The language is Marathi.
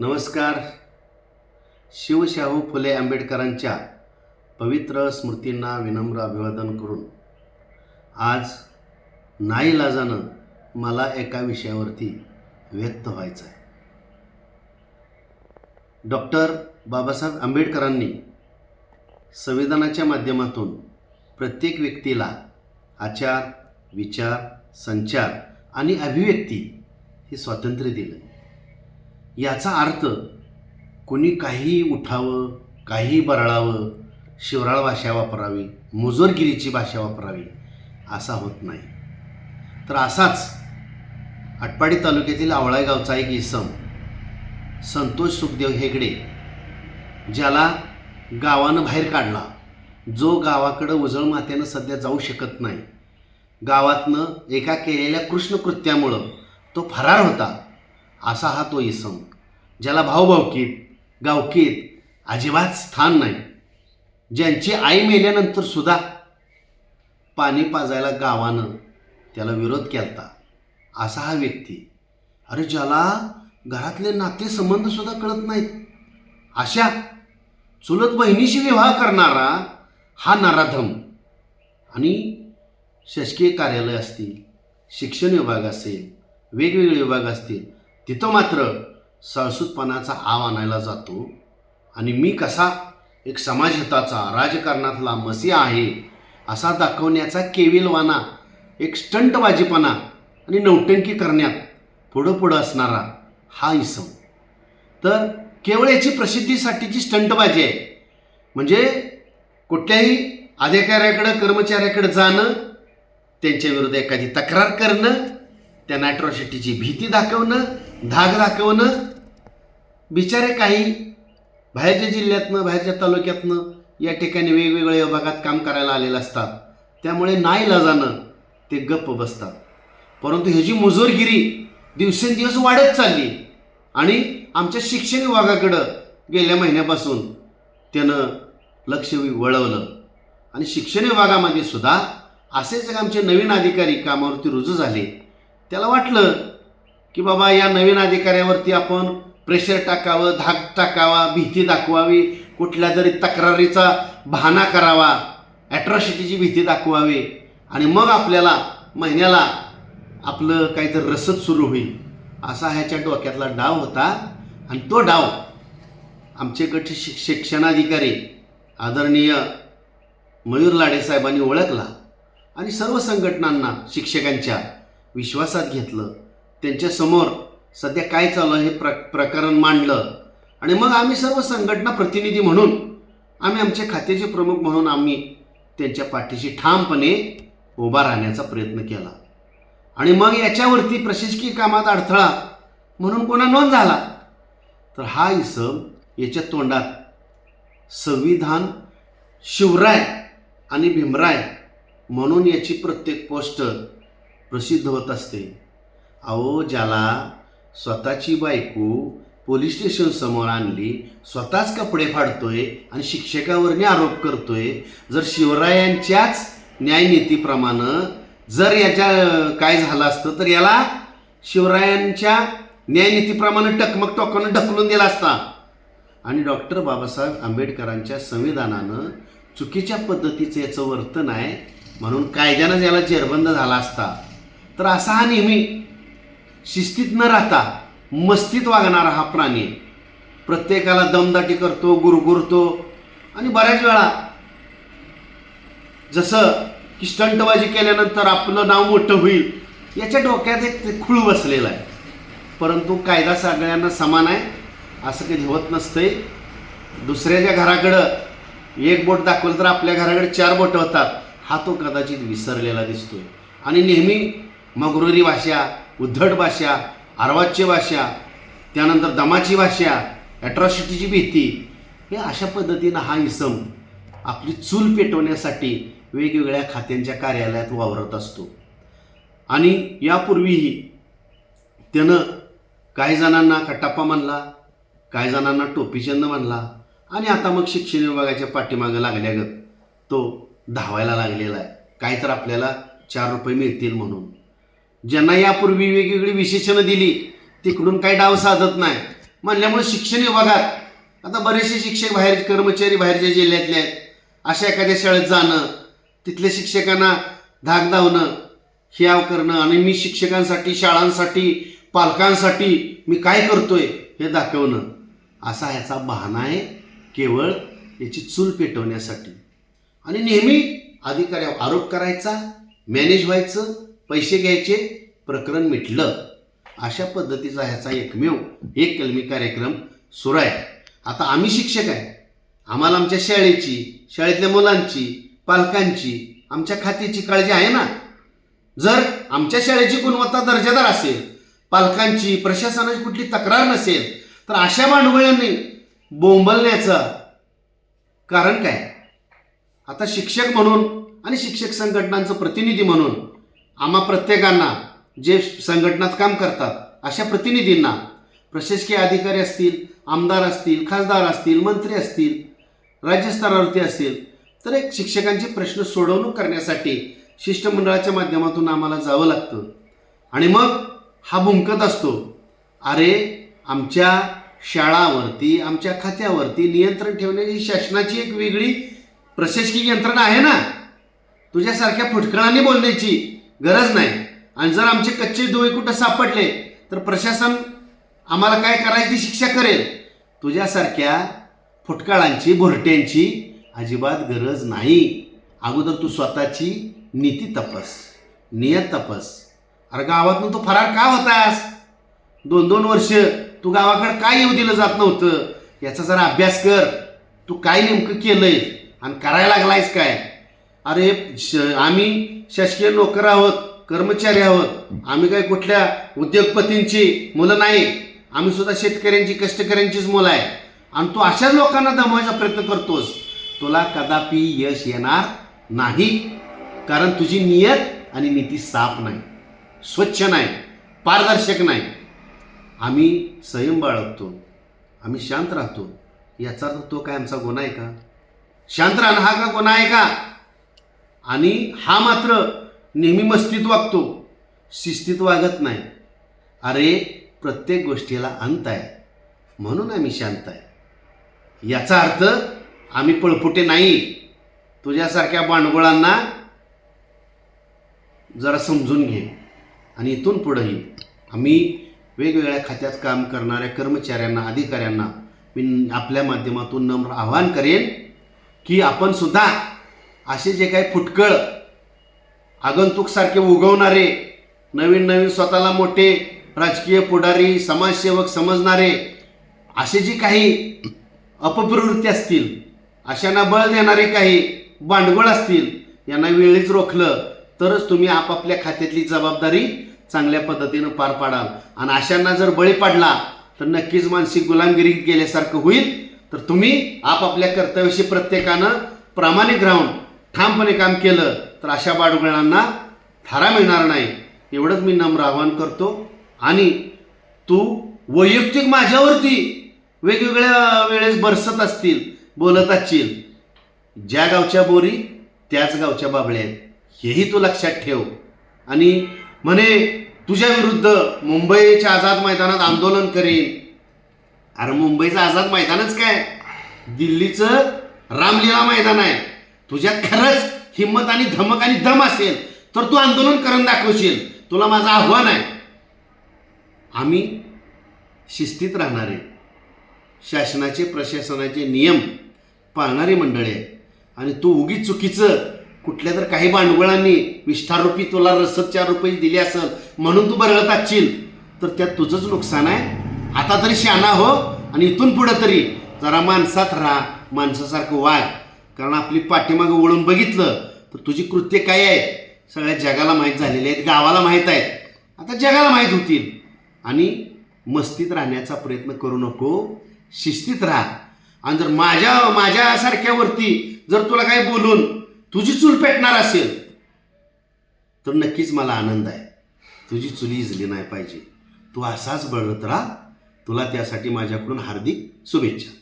नमस्कार. शिवशाहू फुले आंबेडकरांच्या पवित्र स्मृतींना विनम्र अभिवादन करून आज नाईलाजानं मला एका विषयावरती व्यक्त व्हायचं आहे. डॉक्टर बाबासाहेब आंबेडकरांनी संविधानाच्या माध्यमातून प्रत्येक व्यक्तीला आचार विचार संचार आणि अभिव्यक्ती हे स्वातंत्र्य दिलं. याचा अर्थ कोणी काहीही उठावं काहीही बरळावं शिवराळ भाषा वापरावी मुजोरगिरीची भाषा वापरावी असा होत नाही. तर असाच आटपाडी तालुक्यातील आवळाई गावचा एक इसम संतोष सुखदेव हेगडे ज्याला गावानं बाहेर काढला. जो गावाकडं उजळ मात्यानं सध्या जाऊ शकत नाही. गावातनं एका केलेल्या कृष्णकृत्यामुळं तो फरार होता असा हा तो इसम. ज्याला भाऊभावकीत गावकीत अजिबात स्थान नाही. ज्यांची आई मेल्यानंतर सुद्धा पाणी पाजायला गावानं त्याला विरोध केलता असा हा व्यक्ती. अरे ज्याला घरातले नातेसंबंधसुद्धा कळत नाहीत. अशा चुलत बहिणीशी विवाह करणारा हा नराधम आणि शासकीय कार्यालय असतील शिक्षण विभाग असेल वेगवेगळे विभाग असतील तिथं मात्र सळसूतपणाचा आव आणायला जातो. आणि मी कसा एक समाजहिताचा राजकारणातला मसीहा आहे असा दाखवण्याचा केविलवाना एक स्टंटबाजीपणा आणि नौटंकी करण्यात पुढं पुढं असणारा हा इसम तर केवळ याची प्रसिद्धीसाठीची स्टंटबाजी आहे. म्हणजे कुठल्याही अधिकाऱ्याकडं कर्मचाऱ्याकडं जाणं त्यांच्या विरुद्ध एखादी तक्रार करणं त्या नॅट्रॉसिटीची भीती दाखवणं धाग दाखवणं बिचारे काही बाहेरच्या जिल्ह्यातनं बाहेरच्या तालुक्यातनं या ठिकाणी वेगवेगळ्या विभागात काम करायला आलेले असतात. त्यामुळे नाईलाजानं ते गप्प बसतात. परंतु ह्याची मुजोरगिरी दिवसेंदिवस वाढत चालली आणि आमच्या शिक्षण विभागाकडं गेल्या महिन्यापासून त्यानं लक्ष वळवलं. आणि शिक्षण विभागामध्ये सुद्धा असेच एक आमचे नवीन अधिकारी कामावरती रुजू झाले. त्याला वाटलं की बाबा या नवीन अधिकाऱ्यावरती आपण प्रेशर टाकावं धाक टाकावा भीती दाखवावी. कुठल्या तरी तक्रारीचा बहाणा करावा ॲट्रॉसिटीची भीती दाखवावी. आणि मग आपल्याला महिन्याला आपलं काहीतरी रसद सुरू होईल. असा ह्याच्या डोक्यातला डाव होता. आणि तो डाव आमच्याकडचे शिक शिक्षणाधिकारी आदरणीय मयूर लाडे साहेबांनी ओळखला. आणि सर्व संघटनांना शिक्षकांच्या विश्वासात घेतलं. त्यांच्यासमोर सध्या काय चालू आहे हे प्र प्रकरण मांडलं. आणि मग आम्ही सर्व संघटना प्रतिनिधी म्हणून आम्ही आमच्या खात्याचे प्रमुख म्हणून आम्ही त्यांच्या पाठीशी ठामपणे उभा राहण्याचा प्रयत्न केला. आणि मग याच्यावरती प्रशासकीय कामात अडथळा म्हणून कोणा नोंद झाला? तर हा इसम याच्या तोंडात संविधान शिवराय आणि भीमराय म्हणून याची प्रत्येक पोस्ट प्रसिद्ध होत असते. अहो ज्याला स्वतःची बायको पोलीस स्टेशन समोर आणली स्वतःच कपडे फाडतोय आणि शिक्षकावरने आरोप करतोय जर शिवरायांच्याच न्यायनीतीप्रमाणे जर याच्या काय झालं असतं तर याला शिवरायांच्या न्यायनीतीप्रमाणे टकमक टोकानं ढकलून दिला असता. आणि डॉक्टर बाबासाहेब आंबेडकरांच्या संविधानानं चुकीच्या पद्धतीचं याचं वर्तन आहे म्हणून कायद्यानं याला जेरबंद झाला असता. तर असा हा नेहमी शिस्तीत न राहता मस्तीत वागणारा हा प्राणी आहे. प्रत्येकाला दमदाटी करतो गुरगुरतो आणि बऱ्याच वेळा जसं की स्टंटबाजी केल्यानंतर आपलं नाव मोठं होईल याच्या डोक्यात एक ते खूळ बसलेलं आहे. परंतु कायदा सगळ्यांना समान आहे असं काही होत नसतंय. दुसऱ्याच्या घराकडं एक बोट दाखवलं तर आपल्या घराकडे चार बोटं होतात. हा तो कदाचित विसरलेला दिसतोय. आणि नेहमी मगरुरी भाषा उद्धट भाषा आर्वाच्य भाषा त्यानंतर दमाची भाषा ॲट्रॉसिटीची भीती हे अशा पद्धतीनं हा इसम आपली चूल पेटवण्यासाठी वेगवेगळ्या खात्यांच्या कार्यालयात वावरत असतो. आणि यापूर्वीही त्यानं काही जणांना कटाप्पा म्हणला काही जणांना टोपीचंद म्हणला आणि आता मग शिक्षण विभागाच्या पाठीमागं लागल्यागत तो धावायला लागलेला आहे. काय तर आपल्याला चार रुपये मिळतील म्हणून. ज्यांना यापूर्वी वेगवेगळी विशेषणं दिली तिकडून काही डाव साधत नाही. म्हणल्यामुळे शिक्षण विभागात आता बरेचसे शिक्षक बाहेर कर्मचारी बाहेरच्या जिल्ह्यातले आहेत. अशा एखाद्या शाळेत जाणं तिथल्या शिक्षकांना धाक धावणं ह्याव करणं आणि मी शिक्षकांसाठी शाळांसाठी पालकांसाठी मी काय करतोय हे दाखवणं असा ह्याचा बहाणा आहे केवळ याची चूल पेटवण्यासाठी. आणि नेहमी अधिकाऱ्यावर आरोप करायचा मॅनेज व्हायचं पैसे घ्यायचे प्रकरण मिटलं. अशा पद्धतीचा ह्याचा एकमेव एक कलमी कार्यक्रम सुरू आहे. आता आम्ही शिक्षक आहे. आम्हाला आमच्या शाळेची शाळेतल्या मुलांची पालकांची आमच्या खात्याची काळजी आहे ना? जर आमच्या शाळेची गुणवत्ता दर्जेदार असेल पालकांची प्रशासनाची कुठली तक्रार नसेल तर अशा भांडवळांनी बोंबलण्याचं कारण काय? आता शिक्षक म्हणून आणि शिक्षक संघटनांचं प्रतिनिधी म्हणून आम्हा प्रत्येकांना जे संघटनात काम करतात अशा प्रतिनिधींना प्रशासकीय अधिकारी असतील आमदार असतील खासदार असतील मंत्री असतील राज्यस्तरावरती असतील तर एक शिक्षकांचे प्रश्न सोडवणूक करण्यासाठी शिष्टमंडळाच्या माध्यमातून आम्हाला जावं लागतं. आणि मग हा भुंकत असतो. अरे आमच्या शाळावरती आमच्या खात्यावरती नियंत्रण ठेवण्याची शासनाची एक वेगळी प्रशासकीय यंत्रणा आहे ना? तुझ्यासारख्या फुटकळांनी बोलण्याची गरज नाही. आणि जर आमचे कच्चे डोळे कुठं सापडले तर प्रशासन आम्हाला काय करायची शिक्षा करेल. तुझ्यासारख्या फुटकाळांची भुरट्यांची अजिबात गरज नाही. अगोदर तू स्वतःची नीती तपस नियत तपस. अरे गावातून तू फरार का होतास? दोन दोन वर्ष तू गावाकडे काय येऊ दिलं जात नव्हतं? याचा जरा अभ्यास कर. तू काय नेमकं केलंय? आणि करायला लागलायस काय? अरे श आम्ही शासकीय नोकर आहोत कर्मचारी आहोत. आम्ही काय कुठल्या उद्योगपतींची मुलं नाही. आम्ही सुद्धा शेतकऱ्यांची कष्टकऱ्यांचीच मुलं आहे. आणि तू अशाच लोकांना दमवायचा प्रयत्न करतोस. तुला कदापि यश येणार नाही कारण तुझी नियत आणि नीती साफ नाही स्वच्छ नाही पारदर्शक नाही. आम्ही संयम बाळगतो. आम्ही शांत राहतो. याचा अर्थ तो काय आमचा गुन्हा आहे का? शांत राहणं हा का गुन्हा आहे का? आणि हा मात्र नेहमी मस्तीत वागतो शिस्तीत वागत नाही. अरे प्रत्येक गोष्टीला अंत आहे म्हणून आम्ही शांत आहे. याचा अर्थ आम्ही पळपुटे नाही. तुझ्यासारख्या भांडगोळांना जरा समजून घे आणि इथून पुढंही आम्ही वेगवेगळ्या खात्यात काम करणाऱ्या कर्मचाऱ्यांना अधिकाऱ्यांना मी आपल्या माध्यमातून नम्र आवाहन करेन की आपण सुद्धा असे जे काही फुटकळ आगंतुकसारखे उगवणारे नवीन नवीन स्वतःला मोठे राजकीय पुढारी समाजसेवक समजणारे असे जे काही अपप्रवृत्ती असतील अशांना बळ देणारे काही भांडवल असतील यांना वेळीच रोखलं तरच तुम्ही आपापल्या खात्यातली जबाबदारी चांगल्या पद्धतीनं पार पाडाल. आणि अशांना जर बळी पाडला तर नक्कीच मानसिक गुलामगिरी गेल्यासारखं होईल. तर तुम्ही आपापल्या कर्तव्याशी प्रत्येकानं प्रामाणिक राहून ठामपणे काम केलं तर अशा बाडगुळांना थारा मिळणार नाही. एवढंच मी नम्र आवाहन करतो. आणि तू वैयक्तिक माझ्यावरती वेगवेगळ्या वेळेस बरसत असतील बोलत असतील ज्या गावच्या बोरी त्याच गावच्या बाबळ्या आहेत. हेही तू लक्षात ठेव. आणि म्हणे तुझ्या विरुद्ध मुंबईच्या आझाद मैदानात आंदोलन करेन. अरे मुंबईचं आझाद मैदानच काय? दिल्लीचं रामलीला मैदान आहे. तुझ्यात खरंच हिंमत आणि धमक आणि दम असेल तर तू आंदोलन करून दाखवशील. तुला माझं आव्हान आहे. आम्ही शिस्तीत राहणारे शासनाचे प्रशासनाचे नियम पाळणारी मंडळी आहे. आणि तू उगीच चुकीचं कुठल्या तर काही भांडवळांनी विष्ठारूपी तुला रसद चार रुपये दिले असेल म्हणून तू बरळत असशील तर त्यात तुझंच नुकसान आहे. आता तरी शाना हो आणि इथून पुढं तरी जरा माणसात राहा माणसासारखं वाग. कारण आपली पाठीमागं वळून बघितलं तर तुझी कृत्य काय आहे? सगळ्या जगाला माहीत झालेले आहेत गावाला माहीत आहेत. आता जगाला माहीत होतील. आणि मस्तीत राहण्याचा प्रयत्न करू नको. शिस्तीत राहा. आणि जर माझ्या माझ्यासारख्यावरती जर तुला काही बोलून तुझी चूल पेटणार असेल तर नक्कीच मला आनंद आहे. तुझी चुली इजली नाही पाहिजे. तू असाच बळत राहा. तुला त्यासाठी माझ्याकडून हार्दिक शुभेच्छा.